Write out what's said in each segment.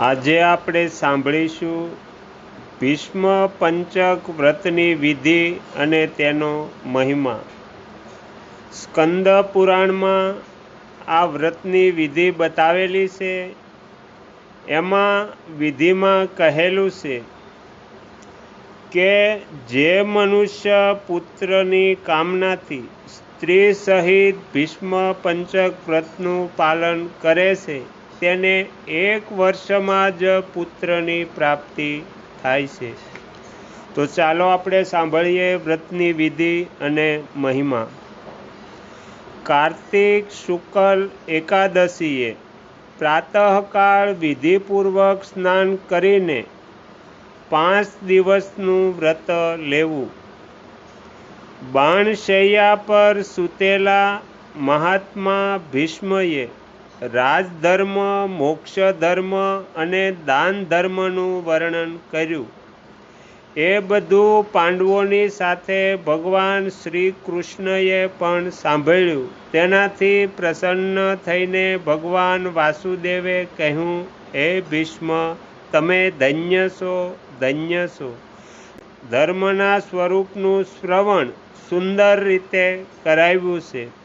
આજે આપણે સાંભળીશું ભીષ્મ પંચક વ્રતની વિધિ અને તેનો મહિમા. સ્કંદ પુરાણમાં આ વ્રતની વિધિ બતાવેલી છે. એમાં વિધિમાં કહેલું છે કે જે મનુષ્ય પુત્રની કામનાથી સ્ત્રી સહિત ભીષ્મ પંચક વ્રતનું પાલન કરે છે તેને એક વર્ષમાં જ પુત્રની પ્રાપ્તિ થાય છે. તો ચાલો આપણે સાંભળીએ વ્રતની વિધિ અને મહિમા. કાર્તિક શુક્લ એકાદશીએ પ્રાતઃકાળ વિધિપૂર્વક સ્નાન કરીને પાંચ દિવસનું વ્રત લેવું. બાણશૈયા પર સૂતેલા મહાત્મા ભીષ્મએ રાજધર્મ, મોક્ષધર્મ અને દાન ધર્મનું વર્ણન કર્યું. એ બધું પાંડવોની સાથે ભગવાન શ્રી કૃષ્ણએ પણ સાંભળ્યું. તેનાથી પ્રસન્ન થઈને ભગવાન વાસુદેવે કહ્યું, હે ભીષ્મ, તમે ધન્ય છો ધન્ય છો. ધર્મના સ્વરૂપનું શ્રવણ સુંદર રીતે કરાવ્યું છે.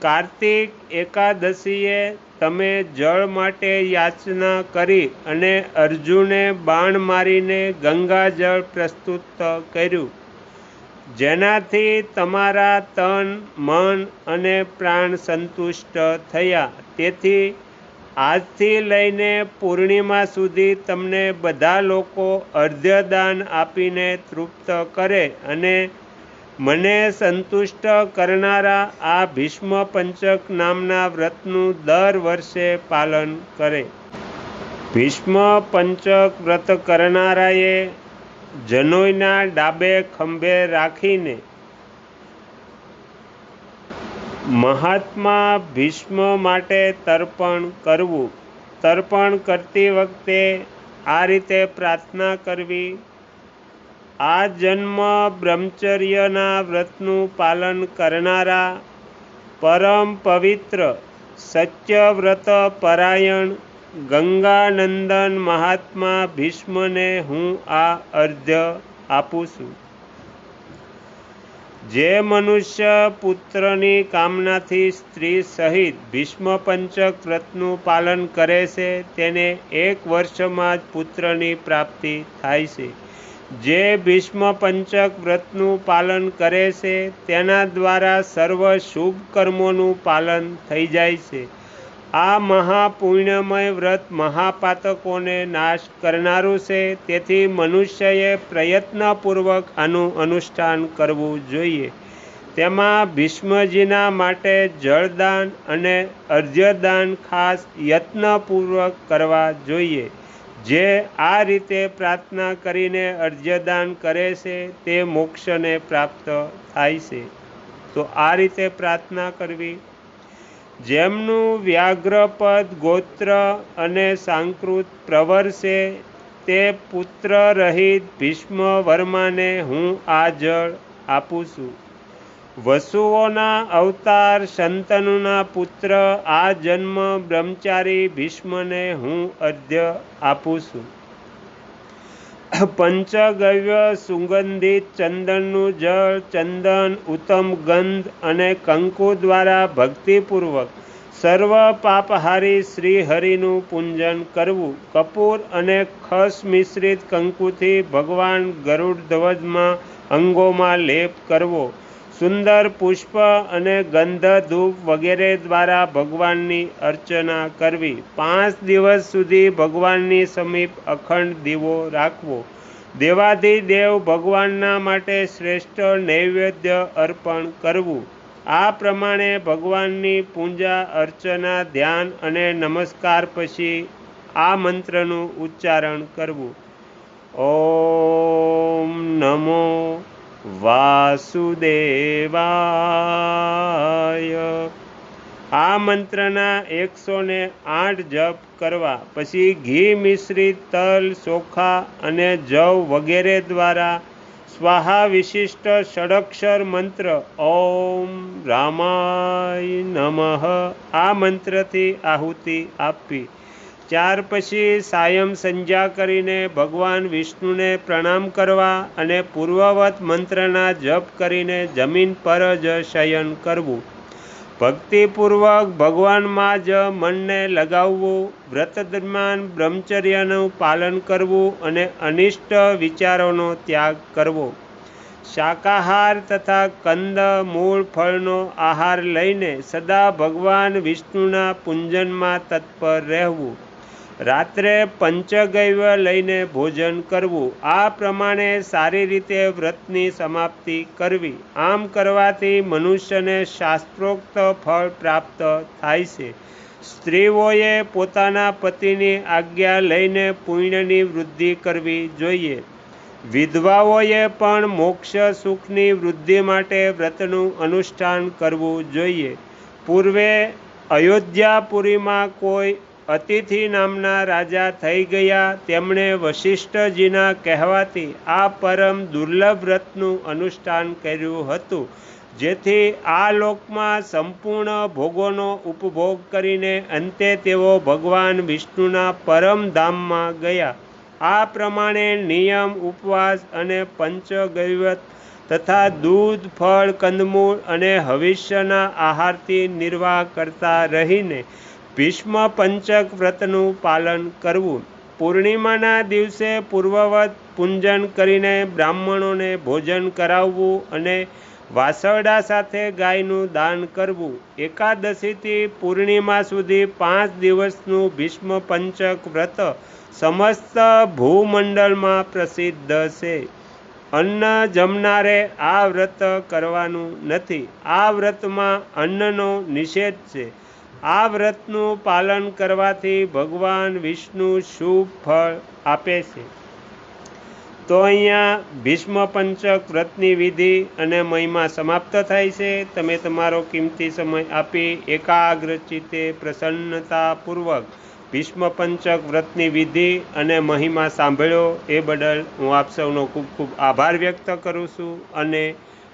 કાર્તિક એકાદશીએ તમે જળ માટે યાચના કરી અને અર્જુને બાણ મારીને ગંગાજળ પ્રસ્તુત કર્યું. જેનાથી તમારા તન, મન અને પ્રાણ સંતુષ્ટ થયા. તેથી આજથી લઈને પૂર્ણિમા સુધી તમને બધા લોકો અર્ધ્યદાન આપીને તૃપ્ત કરે અને મને સંતુષ્ટ કરનારા આ ભીષ્મ પંચક નામના વ્રતનું દર વર્ષે પાલન કરે. ભીષ્મ પંચક વ્રત કરનારાએ જનોઈના ડાબે ખંભે રાખીને મહાત્મા ભીષ્મ માટે તર્પણ કરવું. તર્પણ કરતી વખતે આ રીતે પ્રાર્થના કરવી આ જન્મ બ્રહ્મચર્યના વ્રતનું પાલન કરનારા પરમ પવિત્ર સત્યવ્રત પરાયણ ગંગાનંદન મહાત્મા ભીષ્મને હું આ અર્ધ્ય આપું છું. જે મનુષ્ય પુત્રની કામનાથી સ્ત્રી સહિત ભીષ્મ પંચક વ્રતનું પાલન કરે છે, તેને એક વર્ષમાં જ પુત્રની પ્રાપ્તિ થાય છે. જે ભીષ્મ પંચક વ્રતનું પાલન કરે છે, તેના દ્વારા સર્વ શુભ કર્મોનું પાલન થઈ જાય છે. આ મહાપુણ્યમય વ્રત મહાપાતકોને નાશ કરનારું છે, તેથી મનુષ્યએ પ્રયત્નપૂર્વક આનું અનુષ્ઠાન કરવું જોઈએ. તેમાં ભીષ્મજીના માટે જળદાન અને અર્ધ્યદાન ખાસ યત્નપૂર્વક કરવા જોઈએ. જે આ રીતે પ્રાર્થના કરીને અર્જ્યદાન કરે છે, તે મોક્ષને પ્રાપ્ત થાય છે. તો આ રીતે પ્રાર્થના કરવી. જેમનું વ્યાઘ્રપદ ગોત્ર અને સાંકૃત પ્રવર છે તે પુત્ર રહિત ભીષ્મ વર્માને હું આ જળ આપું છું. વસુઓના અવતાર શંતનુના પુત્ર, આ જન્મ બ્રહ્મચારી ભીષ્મને હું અર્ધ્ય આપું છું. પંચગવ્ય સુગંધિત ચંદનનું જળ, ચંદન, ઉત્તમ ગંધ અને કંકુ દ્વારા ભક્તિપૂર્વક સર્વ પાપહારી શ્રી હરિનું પૂંજન કરવું. કપૂર અને ખસ મિશ્રિત કંકુથી ભગવાન ગરુડ ધ્વજમાં અંગોમાં લેપ કરવો. સુંદર પુષ્પ અને ગંધ ધૂપ વગેરે દ્વારા ભગવાનની અર્ચના કરવી. પાંચ દિવસ સુધી ભગવાનની સમીપ અખંડ દીવો રાખવો. દેવાધિદેવ ભગવાનના માટે શ્રેષ્ઠ નૈવેદ્ય અર્પણ કરવું. આ પ્રમાણે ભગવાનની પૂજા, અર્ચના, ધ્યાન અને નમસ્કાર પછી આ મંત્રનું ઉચ્ચારણ કરવું. ઓમ નમો વાસુદેવાય. આ મંત્રના એકસો ને આઠ જપ કરવા, પછી ઘી મિશ્રિત તલ ચોખા અને જવ વગેરે દ્વારા સ્વાહા વિશિષ્ટ ષડક્ષર મંત્ર ઓમ રામાય નમઃ આ મંત્રથી આહુતિ આપવી. ત્યાર પછી સાયમ સંધ્યા કરીને ભગવાન વિષ્ણુને પ્રણામ કરવા અને પૂર્વવત મંત્રના જપ કરીને જમીન પર જ શયન કરવું. ભક્તિપૂર્વક ભગવાનમાં જ મનને લગાવવું, વ્રત દરમિયાન બ્રહ્મચર્યનું પાલન કરવું અને અનિષ્ટ વિચારોનો ત્યાગ કરવો. શાકાહાર તથા કંદ, મૂળ, ફળનો આહાર લઈને સદા ભગવાન વિષ્ણુના પૂંજનમાં તત્પર રહેવું. રાત્રે પંચગૈવ લઈને ભોજન કરવું. આ પ્રમાણે સારી રીતે વ્રતની સમાપ્તિ કરવી. આમ કરવાથી મનુષ્યને શાસ્ત્રોક્ત ફળ પ્રાપ્ત થાય છે. સ્ત્રીઓએ પોતાના પતિની આજ્ઞા લઈને પુણ્યની વૃદ્ધિ કરવી જોઈએ. વિધવાઓએ પણ મોક્ષ સુખની વૃદ્ધિ માટે વ્રતનું અનુષ્ઠાન કરવું જોઈએ. પૂર્વે અયોધ્યાપુરીમાં કોઈ અતિથિ નામના રાજા થઈ ગયા. તેમણે વશિષ્ઠજીના કહેવાથી આ પરમ દુર્લભ વ્રતનું અનુષ્ઠાન કર્યું હતું, જેથી આ લોકમાં સંપૂર્ણ ભોગોનો ઉપભોગ કરીને અંતે તેઓ ભગવાન વિષ્ણુના પરમ ધામમાં ગયા. આ પ્રમાણે નિયમ, ઉપવાસ અને પંચગૈવત તથા દૂધ, ફળ, કંદમૂળ અને હવિષ્યના આહારથી નિર્વાહ કરતા રહીને ભીષ્મ પંચક વ્રતનું પાલન કરવું. પૂર્ણિમાના દિવસે પૂર્વવત પૂંજન કરીને બ્રાહ્મણોને ભોજન કરાવવું અને વાસરડા સાથે ગાયનું દાન કરવું. એકાદશીથી પૂર્ણિમા સુધી પાંચ દિવસનું ભીષ્મ પંચક વ્રત સમસ્ત ભૂમંડળમાં પ્રસિદ્ધ છે. અન્ન જમનારે આ વ્રત કરવાનું નથી. આ વ્રતમાં અન્નનો નિષેધ છે. આ વ્રતનું પાલન કરવાથી ભગવાન વિષ્ણુ શુભ ફળ આપે છે. તો અહીંયા ભીષ્મ વ્રતની વિધિ અને મહિમા સમાપ્ત થાય છે. તમે તમારો કિંમતી સમય આપી એકાગ્ર ચિત્તે પ્રસન્નતાપૂર્વક ભીષ્મ પંચક વ્રતની વિધિ અને મહિમા સાંભળ્યો. એ બદલ હું આપ સૌનો ખૂબ ખૂબ આભાર વ્યક્ત કરું છું અને